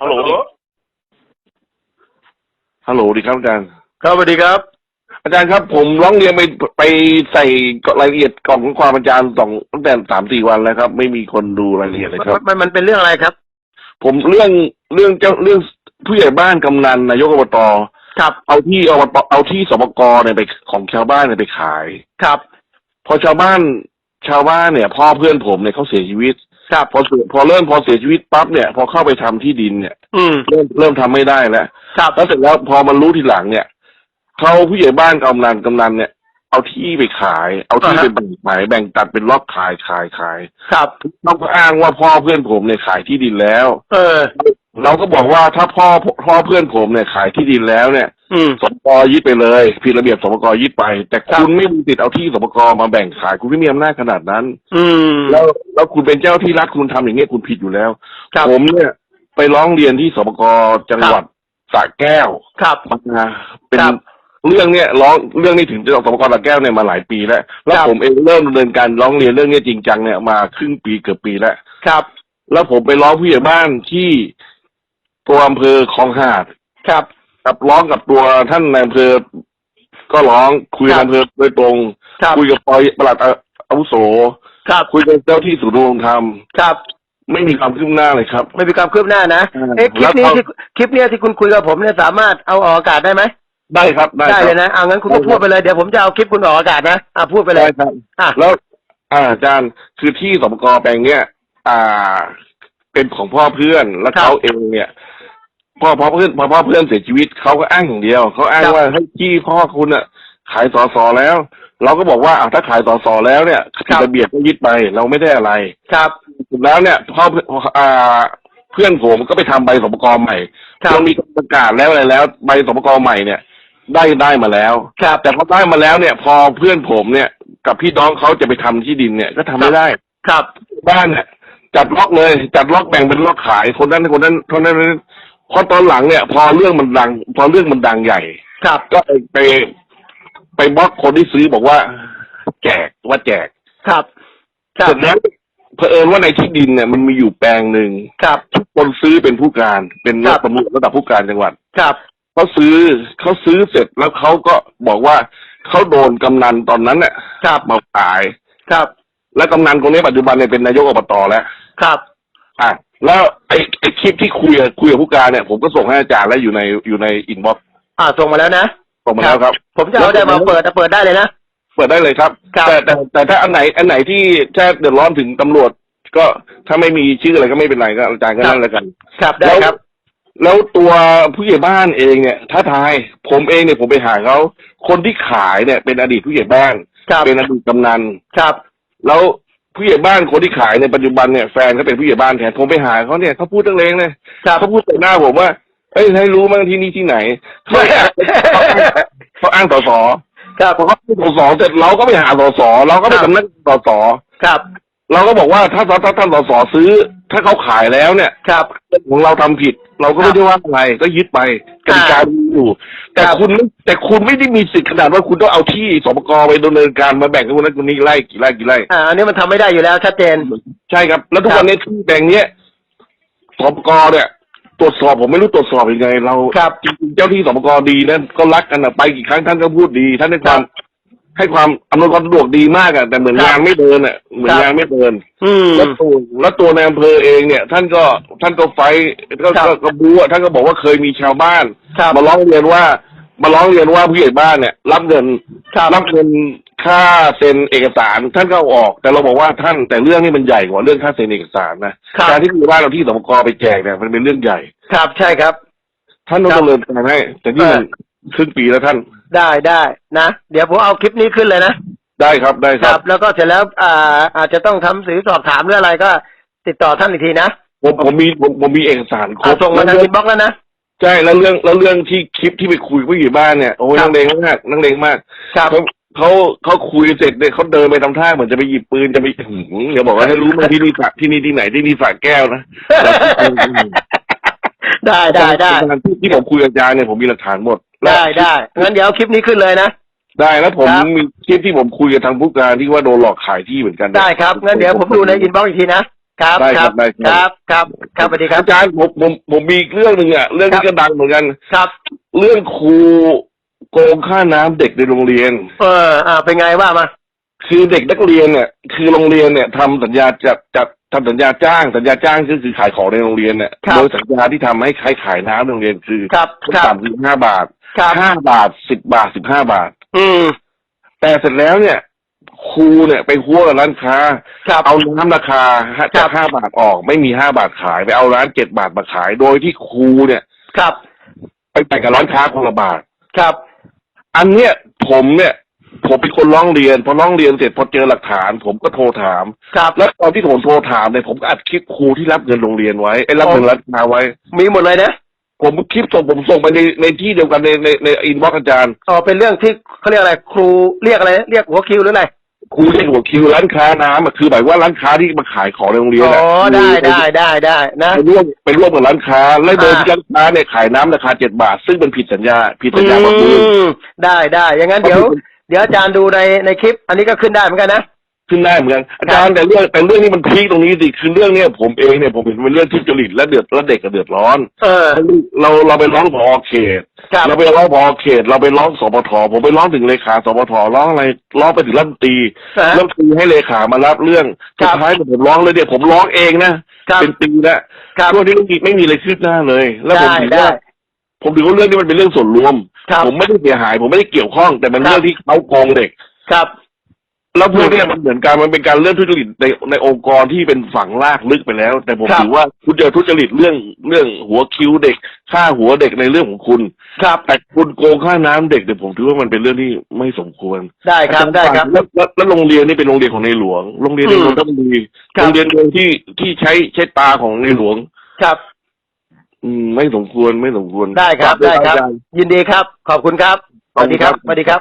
ฮัลโหล ฮัลโหลดีครับอาจารย์ ครับสวัสดีครับ อาจารย์ครับ ผมร้องเรียนไปไปใส่รายละเอียดกล่องของความอาจารย์สองตั้งแต่สามสี่วันแล้วครับ ไม่มีคนดูรายละเอียดเลยครับ มันมันเป็นเรื่องอะไรครับ ผมเรื่องเรื่องเจ้าเรื่องผู้ใหญ่บ้านกำนันนายกอบตครับ เอาที่อบตเอาที่สปกเนี่ยไปของชาวบ้านเนี่ยไปขาย ครับ พอชาวบ้าน ชาวบ้านเนี่ย พ่อเพื่อนผมเนี่ยเขาเสียชีวิตครับพอเสียพอเริ่มพอเสียชีวิตปั๊บเนี่ย พอเข้าไปทำที่ดินเนี่ย อืมเริ่มเริ่มทำไม่ได้แล้ว ครับ แล้วเสร็จแล้วพอมันรู้ทีหลังเนี่ยเขาผู้ใหญ่บ้านกำนันกำนันเนี่ย เอาที่ไปขาย เอาที่อ่าไปฮะแบ่งขายแบ่งตัดเป็นล็อกขายขายขายครับ เขาก็อ้างว่าพ่อเพื่อนผมเนี่ยขายที่ดินแล้ว เออ เราก็บอกว่าถ้าพ่อพ่อเพื่อนผมเนี่ยขายที่ดินแล้วเนี่ย อืมสมกยึดไปเลยผิดระเบียบสมกยึดไป แต่ครัคุบณไม่มีสิทธิ์เอาที่สมกมาแบ่งขายคุณไม่มีอำนาจขนาดนั้น อืมแล้วแล้วคุณเป็นเจ้าที่รัฐคุณทำอย่างเงี้ยคุณผิดอยู่แล้วครับผมเนี่ยไปร้องเรียนที่สมกจังหวัดสระแก้วครับมาเป็นครับเรื่องเนี้ยร้องเรื่องนี้ถึงจะสมกรสระแก้วเนี่ยมาหลายปีแล้ว แล้วครับผมเองเริ่มดำเนินการร้องเรียนเรื่องเนี้ยจริงจังเนี่ยมาครึ่งปีเกือบปีแล้วครับ แล้วผมไปร้องผู้ใหญ่บ้านที่ตัวอำเภอคลองหาดครับ กับร้องกับตัวท่านนายอำเภอก็ร้องคุยกับครับอำเภอโดยตรง ครับคุยกับปอยประหลัดอาวุโส ครับคุยกับเจ้าที่ศูนย์ดำรงธรรมครับ ไม่มีความคืบหน้าเลยครับ ไม่มีความคืบหน้านะอ่าเอ๊ะคลิปนี้แล้วเขา ที่คลิปเนี้ยที่คุณคุยกับผมเนี่ยสามารถเอาออกอากาศได้ไหมได้ครับได้ครับเลยนะเอางั้นคุณก็ได้ครับ พูดไปเลยเดี๋ยวผมจะเอาคลิปคุณออกอากาศนะอ่าพูดไปเลยได้ครับ อะแล้วอ่าอาจารย์คือที่สมกแปลงเนี้ย อ่า เป็นของพ่อเพื่อนแล้วเขาเองเนี่ย พ่อพ่อเพื่อนพอพ่อเพื่อนเสียชีวิตเขาก็อ้างอย่างเดียวเขาอ้างว่าให้ที่พ่อคุณอะ ขายสอสอแล้ว เราก็บอกว่าอ้าวถ้าขายสอสอแล้วเนี่ยผิดระเบียบก็ยึดไปเราไม่ได้อะไรครับ สุดแล้วเนี่ยพ่ออ่าเพื่อนผมก็ไปทำใบสมกรใหม่ครับ เรามีประกาศแล้วอะไรแล้ว ใบสมกรใหม่เนี่ย ได้ได้มาแล้ว ครับ แต่พอได้มาแล้วเนี่ย พอเพื่อนผมเนี่ย กับพี่น้องเขาจะไปทำที่ดินเนี่ยก็ทำไม่ได้ ครับ บ้านเนี่ยจัดล็อกเลย จัดล็อกแบ่งเป็นล็อกขายคนนั้นคนนั้นคนนั้นคนนั้น พอตอนหลังเนี่ย พอเรื่องมันดัง พอเรื่องมันดังใหญ่ ครับ ก็ไปไปไปบล็อกคนที่ซื้อบอกว่า แจกว่าแจกครับครัเสบร็จแล้วเผอิญว่าในที่ดินเนี่ยมันมีอยู่แปลงหนึ่งครับ ทุกคนซื้อเป็นผู้การเป็นครัระบ ดับระดับผู้การจังหวัดครับ เขาซื้อเขาซื้อเสร็จแล้วเขาก็บอกว่าเขาโดนกำนันตอนนั้นเนี่ยครับ มาขาย ครับ แล้วกำนันคนนี้ปัจจุบันเนี่ยเป็นนายกอบตแล้ว ครับ อะแล้วไอ้ไอ้คลิปที่คุยกับคุยกับผู้การเนี่ยผมก็ส่งให้อาจารย์แล้วอยู่ในอยู่ในอินบ็อกซ์อ่าส่งมาแล้วนะส่งมาแล้วครับ ผมจะเอาได้มาเปิดเปิดได้เลยนะเปิดได้เลยครับครับแต่แต่แต่ถ้าอันไหนอันไหนที่ถ้าเดือดร้อนถึงตำรวจ ก็ถ้าไม่มีชื่ออะไรก็ไม่เป็นไรก็อาจารย์ก็นั่นแล้วกัน ครับได้ครับ แล้วตัวผู้ใหญ่บ้านเองเนี่ยท้าทายผมเองเนี่ยผมไปหาเขาคนที่ขายเนี่ยเป็นอดีตผู้ใหญ่บ้านครับเป็นอดีตกำนันครับ แล้ว ผู้ใหญ่บ้านคนที่ขายในปัจจุบันเนี่ยแฟนเขาเป็นผู้ใหญ่บ้านแทนผมไปหาเขาเนี่ยเขาพูดตั้งเลงเลยครับเขาพูดใส่หน้าผมว่าเอ้ยให้รู้มั้งที่นี่ที่ไหนเขาอ้างเขาอ้างสอสอครับพอเขาพูดสอสอเสร็จเราก็ไปหาสอสอเราก็ไปครับสำนักสอสอครับ เราก็บอกว่าถ้าถ้าถ้าท่านสสซื้อ ถ้าเขาขายแล้วเนี่ยครับของเราทำผิด เราก็ไม่ได้ว่าอะไรก็ยึดไปกติกามีอยู่ แต่ครับคุณไม่แต่คุณไม่ได้มีสิทธิ์ขนาดว่าคุณต้องเอาที่สปกไปดำเนินการมาแบ่งกับคนนั้นคนนี้ไล่กี่ไร่กี่ไร่อ่าอันนี้มันทำไม่ได้อยู่แล้วชัดเจน ใช่ครับ แล้วทุกครับวันนี้ที่แบ่งเนี้ยสปกเนี่ยตรวจสอบผมไม่รู้ตรวจสอบยังไง เราครับ จริงๆเจ้าที่สปกดีนะก็รักกันอะไปกี่ครั้งท่านก็พูดดี ท่านให้ความให้ความอำนวยความสะดวกดีมากอะแต่เหมือนครับงานไม่เดินอะเหมือนครับ งานไม่เดิน อืม แล้วตัวแล้วตัวในอำเภอเองเนี่ย ท่านก็ท่านก็ไฟท์ก็ครับก็ก็บู๊อะท่านก็บอกว่าเคยมีชาวบ้าน ครับ มาร้องเรียนว่า มาร้องเรียนว่าผู้ใหญ่บ้านเนี่ย รับเงินครับรับเงินค่าเซ็นเอกสารท่านก็เอาออก แต่เราบอกว่าท่านแต่เรื่องนี้มันใหญ่กว่าเรื่องค่าเซ็นเอกสารนะครับการที่ผู้ใหญ่บ้านเราที่สมกไปแจกเนี่ยมันเป็นเรื่องใหญ่ ครับใช่ครับ ท่านต้องครับดำเนินการให้แต่นี่มันเออครึ่งปีแล้วท่าน ได้ได้นะเดี๋ยวผมเอาคลิปนี้ขึ้นเลยนะได้ครับได้คครัรับบแล้วก็เสร็จแล้วอ่าอาจจะต้องทำสื่อสอบถามหรืออะไรก็ติดต่อท่านอีกทีนะผมผมมีผมผมมีเอกสารครอ่าบส่งมาทางแล้วอินบ็อกซ์แล้วนะ ใช่แล้วเรื่องแล้วเรื่องที่คลิปที่ไปคุยกับผู้ใหญ่บ้านเนี่ยโอ้ยครันับงเลงมากนังเลงมากครับเขาเขาเขาคุยเสร็จเนี่ยเขาเดินไปทำท่าเหมือนจะไปหยิบปืนจะไปหืมอย่าบอกว่าให้รู้มาที่นี่สระที่นี่ที่ไหนที่นี่สระแก้วนะได้ได้ได้ที่ที่ผมคุยกับอาจารย์เนี่ยผมมีหลักฐานหมดได้ได้งั้นเดี๋ยวเอาคลิปนี้ขึ้นเลยนะ ได้แล้วผมครับมีคลิปที่ผมคุยกับทางผู้การที่ว่าโดนหลอกขายที่เหมือนกัน ได้ครับงั้นเดี๋ยวผมดูในอินบ็อกซ์อีกทีนะ ครับได้คครัรับบได้ครับครับครับครับสวัสดีครับอาจารย์ผมผมผมมีอีกเรื่องหนึ่งอะเรื่องครันี้บก็ดังเหมือนกัน ครับเรื่องครูโกงค่าน้ำเด็กในโรงเรียน เอออ่าเป็นไงว่ามาคือเด็กนักเรียนเนี่ยคือโรงเรียนเนี่ยทำสัญญาจัดจัดทำสัญญาจ้าง สัญญาจ้างก็คือขายของในโรงเรียนเนี่ยครับโดยสัญญาที่ทำให้ใครขายน้ำในโรงเรียนคือครับขั้นครับต่ำคือห้าบาทครับ ห้าบาทสิบบาทสิบห้าบาท อืมแต่เสร็จแล้วเนี่ย ครูเนี่ยไปหัวกับร้านค้า ครับ เอาน้ำราคาฮะครัจากบ ห้าบาทออก ไม่มีห้าบาทขายไปเอาร้านเจ็ดบาทมาขาย โดยที่ครูเนี่ย ครับ ไปแต่งกับร้านค้าคนละบาท ครับ อันเนี้ยผมเนี่ย ผมเป็นคนร้องเรียนพอร้องเรียนเสร็จพอเจอหลักฐาน ผมก็โทรถาม ครับ แล้วตอนที่ผมโทรถามเนี่ยผมก็อัดคลิปครูที่รับเงินโรงเรียนไว้ไอ้รับเงินร้านค้าไว้ มีหมดเลยนะผมคลิปส่งผมส่งไปในในที่เดียวกันในในในอินบ็อกอาจารย์ อ๋อเป็นเรื่องที่เขาเรียกอะไร ครูเรียกอะไร เรียกหัวคิวหรืออะไร ครูเรียกหัวคิวร้านค้าน้ำอะคือหมายว่าร้านค้าที่มาขายของในโรงเรียนอ๋อะอได้ได้ได้ได้นะ ไปร่วมไปร่วมกับร้านค้า และโดยอ่าที่ร้านค้าเนี่ยขายน้ำราคาเจ็ดบาท ซึ่งเป็นผิดสัญญาผิดสัญญาอืบางเรื่องมได้ได้อย่างนั้นเดี๋ยว เดี๋ยวอาจารย์ดูในในคลิป อันนี้ก็ขึ้นได้เหมือนกันนะ ขึ้นได้เหมือนกันอาจารย์แต่เรื่องแต่เรื่องนี้มันพีคตรงนี้สิคือเรื่องเนี้ยผมเองเนี่ยผมเห็นเป็นเรื่องทุจริตและเดือดและเด็กก็เดือดร้อน เออ เราเราไปร้องผอเขตครับ เราไปร้องผอเขต เราไปร้องสปทผมไปร้องถึงเลขาสปทร้องอะไรร้องไปถึงรัฐมนตรีนะรัฐมนตรีให้เลขามารับเรื่องครัสุบดท้ายเนี่ยผมร้องเลยเนี่ยผมร้องเองนะครับเป็นปีแล้วครับช่วงนี้ไม่มีไม่มีอะไรคืบหน้าเลย แล้วผมได้ถือได้ว่าผมถือว่าเรื่องนี้มันเป็นเรื่องส่วนรวม ครับผมไม่ได้เสียหาย ผมไม่ได้เกี่ยวข้อง แต่มันครับ เรื่องที่เขาโกงเด็ก ครับ แล้วพวกเนี้ยมันเหมือนกันมันเป็นการเรื่องทุจริตในในองค์กรที่เป็นฝังลากลึกไปแล้ว แต่ผมครับ ถือว่าคุณเจอทุจริตเรื่องเรื่องหัวคิวเด็กค่าหัวเด็กในเรื่องของคุณ ครับแต่คุณโกงค่าน้ำเด็กเนี่ยผมถือว่ามันเป็นเรื่องที่ไม่สมควรได้ครับได้ครับ แล้วแล้วแล้วโรงเรียนนี่เป็นโรงเรียนของในหลวง โรงเรียนในอืมนนทบุรีครับ โรงเรียนเดียวที่ที่ใช้ใช้ตาของในหลวง ครับ อืมไม่สมควรไม่สมควรได้ครับฝากวยได้ครับอาจาย์ยินดีครับ ขอบคุณครับสวัสดีครับสวัสดีครับ